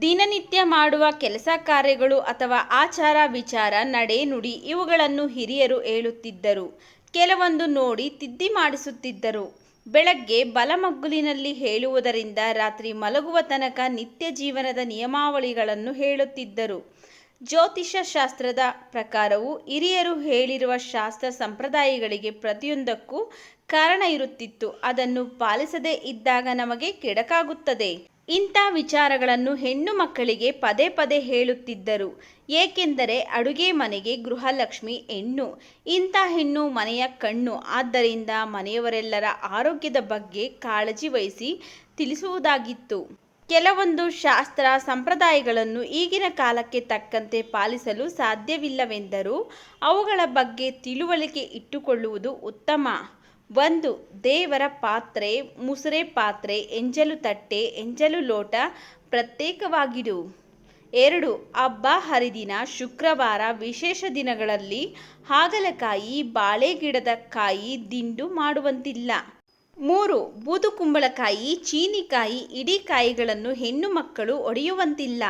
ದಿನನಿತ್ಯ ಮಾಡುವ ಕೆಲಸ ಕಾರ್ಯಗಳು ಅಥವಾ ಆಚಾರ ವಿಚಾರ, ನಡೆ ನುಡಿ ಇವುಗಳನ್ನು ಹಿರಿಯರು ಹೇಳುತ್ತಿದ್ದರು. ಕೆಲವೊಂದು ನೋಡಿ ತಿದ್ದಿ ಮಾಡಿಸುತ್ತಿದ್ದರು. ಬೆಳಗ್ಗೆ ಬಲಮಗ್ಗುಲಿನಲ್ಲಿ ಹೇಳುವುದರಿಂದ ರಾತ್ರಿ ಮಲಗುವ ತನಕ ನಿತ್ಯ ಜೀವನದ ನಿಯಮಾವಳಿಗಳನ್ನು ಹೇಳುತ್ತಿದ್ದರು. ಜ್ಯೋತಿಷ ಶಾಸ್ತ್ರದ ಪ್ರಕಾರವು ಹಿರಿಯರು ಹೇಳಿರುವ ಶಾಸ್ತ್ರ ಸಂಪ್ರದಾಯಗಳಿಗೆ ಪ್ರತಿಯೊಂದಕ್ಕೂ ಕಾರಣ ಇರುತ್ತಿತ್ತು. ಅದನ್ನು ಪಾಲಿಸದೇ ಇದ್ದಾಗ ನಮಗೆ ಕೆಡಕಾಗುತ್ತದೆ. ಇಂಥ ವಿಚಾರಗಳನ್ನು ಹೆಣ್ಣು ಮಕ್ಕಳಿಗೆ ಪದೇ ಪದೇ ಹೇಳುತ್ತಿದ್ದರು. ಏಕೆಂದರೆ ಅಡುಗೆ ಮನೆಗೆ ಗೃಹಲಕ್ಷ್ಮಿ ಹೆಣ್ಣು. ಇಂಥ ಹೆಣ್ಣು ಮನೆಯ ಕಣ್ಣು. ಆದ್ದರಿಂದ ಮನೆಯವರೆಲ್ಲರ ಆರೋಗ್ಯದ ಬಗ್ಗೆ ಕಾಳಜಿ ವಹಿಸಿ ತಿಳಿಸುವುದಾಗಿತ್ತು. ಕೆಲವೊಂದು ಶಾಸ್ತ್ರ ಸಂಪ್ರದಾಯಗಳನ್ನು ಈಗಿನ ಕಾಲಕ್ಕೆ ತಕ್ಕಂತೆ ಪಾಲಿಸಲು ಸಾಧ್ಯವಿಲ್ಲವೆಂದರೂ ಅವುಗಳ ಬಗ್ಗೆ ತಿಳುವಳಿಕೆ ಇಟ್ಟುಕೊಳ್ಳುವುದು ಉತ್ತಮ. ಒಂದು, ದೇವರ ಪಾತ್ರೆ, ಮುಸುರೆ ಪಾತ್ರೆ, ಎಂಜಲು ತಟ್ಟೆ, ಎಂಜಲು ಲೋಟ ಪ್ರತ್ಯೇಕವಾಗಿಡು. ಎರಡು, ಹಬ್ಬ ಹರಿದಿನ, ಶುಕ್ರವಾರ ವಿಶೇಷ ದಿನಗಳಲ್ಲಿ ಹಾಗಲಕಾಯಿ ಬಾಳೆ ಗಿಡದ ಕಾಯಿ ದಿಂಡು ಮಾಡುವಂತಿಲ್ಲ. ಮೂರು ಬೂದುಕುಂಬಳಕಾಯಿ ಚೀನಿಕಾಯಿ ಇಡೀ ಕಾಯಿಗಳನ್ನು ಹೆಣ್ಣು ಮಕ್ಕಳು ಒಡೆಯುವಂತಿಲ್ಲ.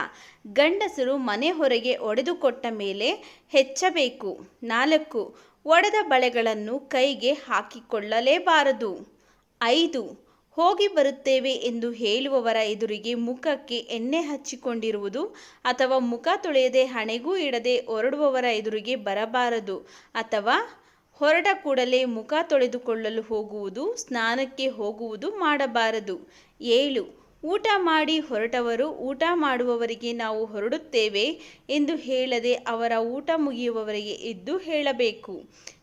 ಗಂಡಸರು ಮನೆ ಹೊರಗೆ ಒಡೆದುಕೊಟ್ಟ ಮೇಲೆ ಹೆಚ್ಚಬೇಕು. ನಾಲ್ಕು ಒಡೆದ ಬಳೆಗಳನ್ನು ಕೈಗೆ ಹಾಕಿಕೊಳ್ಳಲೇಬಾರದು. ಐದು, ಹೋಗಿ ಬರುತ್ತೇವೆ ಎಂದು ಹೇಳುವವರ ಎದುರಿಗೆ ಮುಖಕ್ಕೆ ಎಣ್ಣೆ ಹಚ್ಚಿಕೊಂಡಿರುವುದು ಅಥವಾ ಮುಖ ತೊಳೆಯದೆ ಹಣೆಗೂ ಇಡದೆ ಹೊರಡುವವರ ಎದುರಿಗೆ ಬರಬಾರದು. ಅಥವಾ ಹೊರಡ ಕೂಡಲೇ ಮುಖ ತೊಳೆದುಕೊಳ್ಳಲು ಹೋಗುವುದು, ಸ್ನಾನಕ್ಕೆ ಹೋಗುವುದು ಮಾಡಬಾರದು. ಏಳು ಊಟ ಮಾಡಿ ಹೊರಟವರು, ಊಟ ಮಾಡುವವರಿಗೆ ನಾವು ಹೊರಡುತ್ತೇವೆ ಎಂದು ಹೇಳದೆ ಅವರ ಊಟ ಮುಗಿಯುವವರೆಗೆ ಎದ್ದು ಹೇಳಬೇಕು.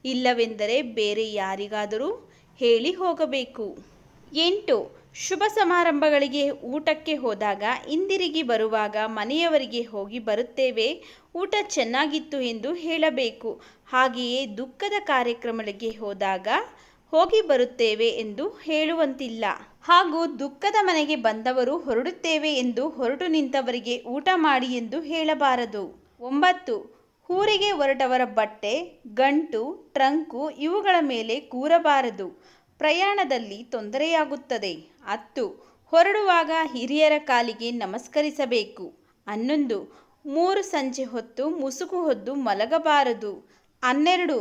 ಇಲ್ಲವೆಂದರೆ ಬೇರೆ ಯಾರಿಗಾದರೂ ಹೇಳಿ ಹೋಗಬೇಕು. ಎಂಟು, ಶುಭ ಸಮಾರಂಭಗಳಿಗೆ ಊಟಕ್ಕೆ ಹೋದಾಗ ಹಿಂದಿರುಗಿ ಬರುವಾಗ ಮನೆಯವರಿಗೆ ಹೋಗಿ ಬರುತ್ತೇವೆ. ಊಟ ಚೆನ್ನಾಗಿತ್ತು ಎಂದು ಹೇಳಬೇಕು. ಹಾಗೆಯೇ ದುಃಖದ ಕಾರ್ಯಕ್ರಮಗಳಿಗೆ ಹೋದಾಗ ಹೋಗಿ ಬರುತ್ತೇವೆ ಎಂದು ಹೇಳುವಂತಿಲ್ಲ. ಹಾಗೂ ದುಃಖದ ಮನೆಗೆ ಬಂದವರು ಹೊರಡುತ್ತೇವೆ ಎಂದು ಹೊರಟು ನಿಂತವರಿಗೆ ಊಟ ಮಾಡಿ ಎಂದು ಹೇಳಬಾರದು. ಒಂಬತ್ತು, ಊರಿಗೆ ಹೊರಟವರ ಬಟ್ಟೆ, ಗಂಟು, ಟ್ರಂಕು ಇವುಗಳ ಮೇಲೆ ಕೂರಬಾರದು. ಪ್ರಯಾಣದಲ್ಲಿ ತೊಂದರೆಯಾಗುತ್ತದೆ. ಹತ್ತು, ಹೊರಡುವಾಗ ಹಿರಿಯರ ಕಾಲಿಗೆ ನಮಸ್ಕರಿಸಬೇಕು. ಹನ್ನೊಂದು, ಮೂರು ಸಂಜೆ ಹೊತ್ತು ಮುಸುಕು ಹೊದ್ದು ಮಲಗಬಾರದು. ಹನ್ನೆರಡು.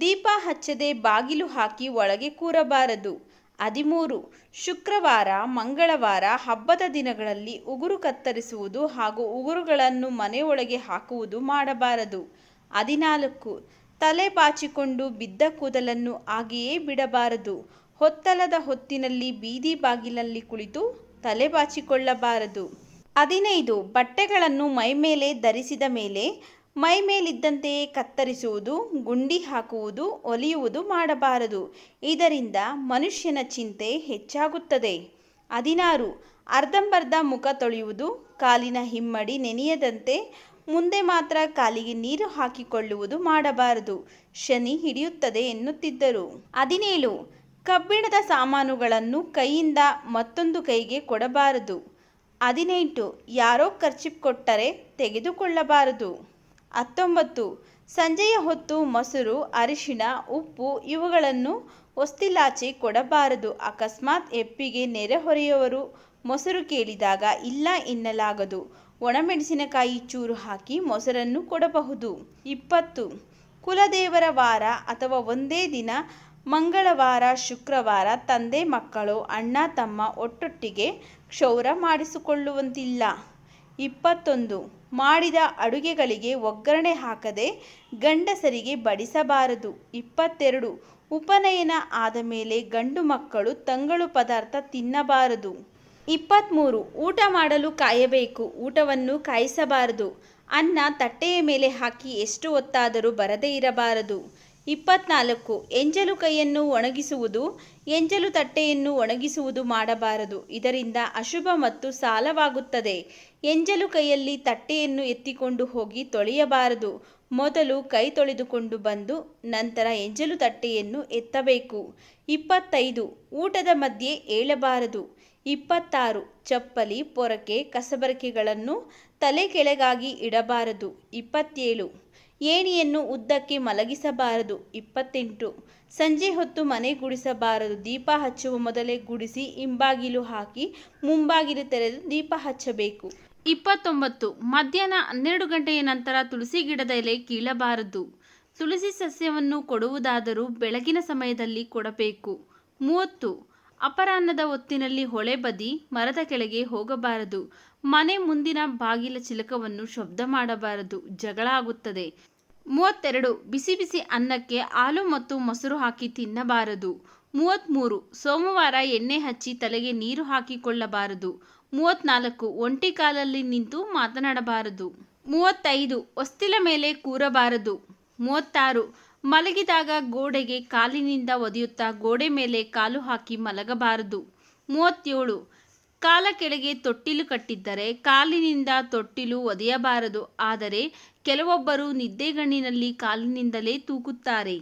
ದೀಪ ಹಚ್ಚದೆ ಬಾಗಿಲು ಹಾಕಿ ಒಳಗೆ ಕೂರಬಾರದು. ಹದಿಮೂರು. ಶುಕ್ರವಾರ, ಮಂಗಳವಾರ ಹಬ್ಬದ ದಿನಗಳಲ್ಲಿ ಉಗುರು ಕತ್ತರಿಸುವುದು ಹಾಗೂ ಉಗುರುಗಳನ್ನು ಮನೆಯೊಳಗೆ ಹಾಕುವುದು ಮಾಡಬಾರದು. ಹದಿನಾಲ್ಕು. ತಲೆ ಬಾಚಿಕೊಂಡು ಬಿದ್ದ ಕೂದಲನ್ನು ಹಾಗೆಯೇ ಬಿಡಬಾರದು. ಹೊತ್ತಲದ ಹೊತ್ತಿನಲ್ಲಿ ಬೀದಿ ಬಾಗಿಲಲ್ಲಿ ಕುಳಿತು ತಲೆ ಬಾಚಿಕೊಳ್ಳಬಾರದು. ಹದಿನೈದು. ಬಟ್ಟೆಗಳನ್ನು ಮೈಮೇಲೆ ಧರಿಸಿದ ಮೇಲೆ ಮೈಮೇಲಿದ್ದಂತೆಯೇ ಕತ್ತರಿಸುವುದು, ಗುಂಡಿ ಹಾಕುವುದು, ಒಲಿಯುವುದು ಮಾಡಬಾರದು. ಇದರಿಂದ ಮನುಷ್ಯನ ಚಿಂತೆ ಹೆಚ್ಚಾಗುತ್ತದೆ. ಹದಿನಾರು. ಅರ್ಧಂಬರ್ಧ ಮುಖ ತೊಳೆಯುವುದು, ಕಾಲಿನ ಹಿಮ್ಮಡಿ ನೆನೆಯದಂತೆ ಮುಂದೆ ಮಾತ್ರ ಕಾಲಿಗೆ ನೀರು ಹಾಕಿಕೊಳ್ಳುವುದು ಮಾಡಬಾರದು. ಶನಿ ಹಿಡಿಯುತ್ತದೆ ಎನ್ನುತ್ತಿದ್ದರು. ಹದಿನೇಳು. ಕಬ್ಬಿಣದ ಸಾಮಾನುಗಳನ್ನು ಕೈಯಿಂದ ಮತ್ತೊಂದು ಕೈಗೆ ಕೊಡಬಾರದು. ಹದಿನೆಂಟು. ಯಾರೋ ಖರ್ಚಿಪ್ ಕೊಟ್ಟರೆ ತೆಗೆದುಕೊಳ್ಳಬಾರದು. ಹತ್ತೊಂಬತ್ತು. ಸಂಜೆಯ ಹೊತ್ತು ಮೊಸರು, ಅರಿಶಿಣ, ಉಪ್ಪು ಇವುಗಳನ್ನು ಹೊಸ್ತಿಲಾಚೆ ಕೊಡಬಾರದು. ಅಕಸ್ಮಾತ್ ಎಪ್ಪಿಗೆ ನೆರೆಹೊರೆಯವರು ಮೊಸರು ಕೇಳಿದಾಗ ಇಲ್ಲ ಎನ್ನಲಾಗದು. ಒಣಮೆಣಸಿನಕಾಯಿ ಚೂರು ಹಾಕಿ ಮೊಸರನ್ನು ಕೊಡಬಹುದು. ಇಪ್ಪತ್ತು. ಕುಲದೇವರ ವಾರ ಅಥವಾ ಒಂದೇ ದಿನ ಮಂಗಳವಾರ, ಶುಕ್ರವಾರ ತಂದೆ ಮಕ್ಕಳು, ಅಣ್ಣ, ತಮ್ಮ ಒಟ್ಟೊಟ್ಟಿಗೆ ಕ್ಷೌರ ಮಾಡಿಸಿಕೊಳ್ಳುವಂತಿಲ್ಲ. ಇಪ್ಪತ್ತೊಂದು. ಮಾಡಿದ ಅಡುಗೆಗಳಿಗೆ ಒಗ್ಗರಣೆ ಹಾಕದೆ ಗಂಡಸರಿಗೆ ಬಡಿಸಬಾರದು. ಇಪ್ಪತ್ತೆರಡು. ಉಪನಯನ ಆದ ಮೇಲೆ ಗಂಡು ಮಕ್ಕಳು ತಂಗಳು ಪದಾರ್ಥ ತಿನ್ನಬಾರದು. ಇಪ್ಪತ್ತ್ಮೂರು ಊಟ ಮಾಡಲು ಕಾಯಬೇಕು. ಊಟವನ್ನು ಕಾಯಿಸಬಾರದು. ಅನ್ನ ತಟ್ಟೆಯ ಮೇಲೆ ಹಾಕಿ ಎಷ್ಟು ಹೊತ್ತಾದರೂ ಬರದೇ ಇರಬಾರದು. ಇಪ್ಪತ್ನಾಲ್ಕು, ಎಂಜಲು ಕೈಯನ್ನು ಒಣಗಿಸುವುದು, ಎಂಜಲು ತಟ್ಟೆಯನ್ನು ಒಣಗಿಸುವುದು ಮಾಡಬಾರದು. ಇದರಿಂದ ಅಶುಭ ಮತ್ತು ಸಾಲವಾಗುತ್ತದೆ. ಎಂಜಲು ಕೈಯಲ್ಲಿ ತಟ್ಟೆಯನ್ನು ಎತ್ತಿಕೊಂಡು ಹೋಗಿ ತೊಳೆಯಬಾರದು. ಮೊದಲು ಕೈ ತೊಳೆದುಕೊಂಡು ಬಂದು ನಂತರ ಎಂಜಲು ತಟ್ಟೆಯನ್ನು ಎತ್ತಬೇಕು. ಇಪ್ಪತ್ತೈದು, ಊಟದ ಮಧ್ಯೆ ಏಳಬಾರದು. ಇಪ್ಪತ್ತಾರು, ಚಪ್ಪಲಿ, ಪೊರಕೆ, ಕಸಬರಕೆಗಳನ್ನು ತಲೆ ಕೆಳಗಾಗಿ ಇಡಬಾರದು. ಇಪ್ಪತ್ತೇಳು ಏಣಿಯನ್ನು ಉದ್ದಕ್ಕೆ ಮಲಗಿಸಬಾರದು. ಇಪ್ಪತ್ತೆಂಟು. ಸಂಜೆ ಹೊತ್ತು ಮನೆ ಗುಡಿಸಬಾರದು. ದೀಪ ಹಚ್ಚುವ ಮೊದಲೇ ಗುಡಿಸಿ ಹಿಂಬಾಗಿಲು ಹಾಕಿ ಮುಂಬಾಗಿಲು ತೆರೆದು ದೀಪ ಹಚ್ಚಬೇಕು. ಇಪ್ಪತ್ತೊಂಬತ್ತು. ಮಧ್ಯಾಹ್ನ ಹನ್ನೆರಡು ಗಂಟೆಯ ನಂತರ ತುಳಸಿ ಗಿಡದ ಎಲೆ ಕೀಳಬಾರದು. ತುಳಸಿ ಸಸ್ಯವನ್ನು ಕೊಡುವುದಾದರೂ ಬೆಳಗಿನ ಸಮಯದಲ್ಲಿ ಕೊಡಬೇಕು. ಮೂವತ್ತು. ಅಪರಾಹ್ನದ ಹೊತ್ತಿನಲ್ಲಿ ಹೊಳೆ ಬದಿ ಮರದ ಕೆಳಗೆ ಹೋಗಬಾರದು. ಮನೆ ಮುಂದಿನ ಬಾಗಿಲ ಚಿಲಕವನ್ನು ಶಬ್ದ ಮಾಡಬಾರದು. ಜಗಳ ಆಗುತ್ತದೆ. ಮೂವತ್ತೆರಡು, ಬಿಸಿ ಬಿಸಿ ಅನ್ನಕ್ಕೆ ಹಾಲು ಮತ್ತು ಮೊಸರು ಹಾಕಿ ತಿನ್ನಬಾರದು. ಮೂವತ್ತ್ಮೂರು ಸೋಮವಾರ ಎಣ್ಣೆ ಹಚ್ಚಿ ತಲೆಗೆ ನೀರು ಹಾಕಿಕೊಳ್ಳಬಾರದು. ಮೂವತ್ತ್ನಾಲ್ಕು ಒಂಟಿ ಕಾಲಲ್ಲಿ ನಿಂತು ಮಾತನಾಡಬಾರದು. ಮೂವತ್ತೈದು, ಹೊಸ್ತಿಲ ಮೇಲೆ ಕೂರಬಾರದು. ಮೂವತ್ತಾರು, ಮಲಗಿದಾಗ ಗೋಡೆಗೆ ಕಾಲಿನಿಂದ ಒದೆಯುತ್ತಾ ಗೋಡೆ ಮೇಲೆ ಕಾಲು ಹಾಕಿ ಮಲಗಬಾರದು. ಮೂವತ್ತೇಳು, ಕಾಲ ಕೆಳಗೆ ತೊಟ್ಟಿಲು ಕಟ್ಟಿದ್ದರೆ ಕಾಲಿನಿಂದ ತೊಟ್ಟಿಲು ಒದೆಯಬಾರದು. ಆದರೆ ಕೆಲವೊಬ್ಬರು ನಿದ್ದೆಗಣ್ಣಿನಲ್ಲಿ ಕಾಲಿನಿಂದಲೇ ತೂಕುತ್ತಾರೆ.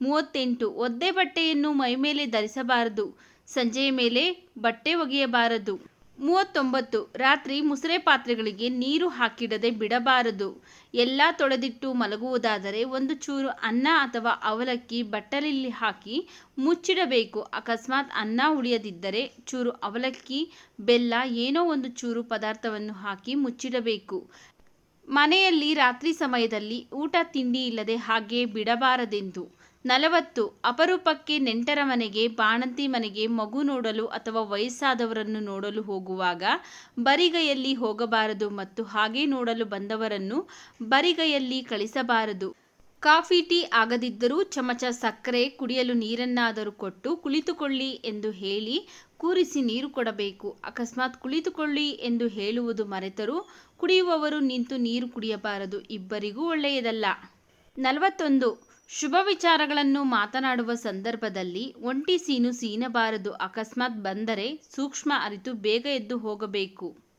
ಮೂವತ್ತೆಂಟು. ಒದ್ದೆ ಬಟ್ಟೆಯನ್ನು ಮೈಮೇಲೆ ಧರಿಸಬಾರದು. ಸಂಜೆಯ ಮೇಲೆ ಬಟ್ಟೆ ಒಗೆಯಬಾರದು. ಮೂವತ್ತೊಂಬತ್ತು. ರಾತ್ರಿ ಮುಸುರೆ ಪಾತ್ರೆಗಳಿಗೆ ನೀರು ಹಾಕಿಡದೆ ಬಿಡಬಾರದು. ಎಲ್ಲ ತೊಳೆದಿಟ್ಟು ಮಲಗುವುದಾದರೆ ಒಂದು ಚೂರು ಅನ್ನ ಅಥವಾ ಅವಲಕ್ಕಿ ಬಟ್ಟಲಲ್ಲಿ ಹಾಕಿ ಮುಚ್ಚಿಡಬೇಕು. ಅಕಸ್ಮಾತ್ ಅನ್ನ ಉಳಿಯದಿದ್ದರೆ ಚೂರು ಅವಲಕ್ಕಿ, ಬೆಲ್ಲ, ಏನೋ ಒಂದು ಚೂರು ಪದಾರ್ಥವನ್ನು ಹಾಕಿ ಮುಚ್ಚಿಡಬೇಕು. ಮನೆಯಲ್ಲಿ ರಾತ್ರಿ ಸಮಯದಲ್ಲಿ ಊಟ ತಿಂಡಿ ಇಲ್ಲದೆ ಹಾಗೆ ಬಿಡಬಾರದೆಂದು. ನಲವತ್ತು, ಅಪರೂಪಕ್ಕೆ ನೆಂಟರ ಮನೆಗೆ, ಬಾಣಂತಿ ಮನೆಗೆ ಮಗು ನೋಡಲು ಅಥವಾ ವಯಸ್ಸಾದವರನ್ನು ನೋಡಲು ಹೋಗುವಾಗ ಬರಿಗೈಯಲ್ಲಿ ಹೋಗಬಾರದು ಮತ್ತು ಹಾಗೆ ನೋಡಲು ಬಂದವರನ್ನು ಬರಿಗೈಯಲ್ಲಿ ಕಳಿಸಬಾರದು. ಕಾಫಿ ಟೀ ಆಗದಿದ್ದರೂ ಚಮಚ ಸಕ್ಕರೆ, ಕುಡಿಯಲು ನೀರನ್ನಾದರೂ ಕೊಟ್ಟು ಕುಳಿತುಕೊಳ್ಳಿ ಎಂದು ಹೇಳಿ ಕೂರಿಸಿ ನೀರು ಕೊಡಬೇಕು. ಅಕಸ್ಮಾತ್ ಕುಳಿತುಕೊಳ್ಳಿ ಎಂದು ಹೇಳುವುದು ಮರೆತರೂ ಕುಡಿಯುವವರು ನಿಂತು ನೀರು ಕುಡಿಯಬಾರದು. ಇಬ್ಬರಿಗೂ ಒಳ್ಳೆಯದಲ್ಲ. ನಲವತ್ತೊಂದು. ಶುಭ ವಿಚಾರಗಳನ್ನು ಮಾತನಾಡುವ ಸಂದರ್ಭದಲ್ಲಿ ಒಂಟಿ ಸೀನು ಸೀನಬಾರದು. ಅಕಸ್ಮಾತ್ ಬಂದರೆ ಸೂಕ್ಷ್ಮ ಅರಿತು ಬೇಗ ಎದ್ದು ಹೋಗಬೇಕು.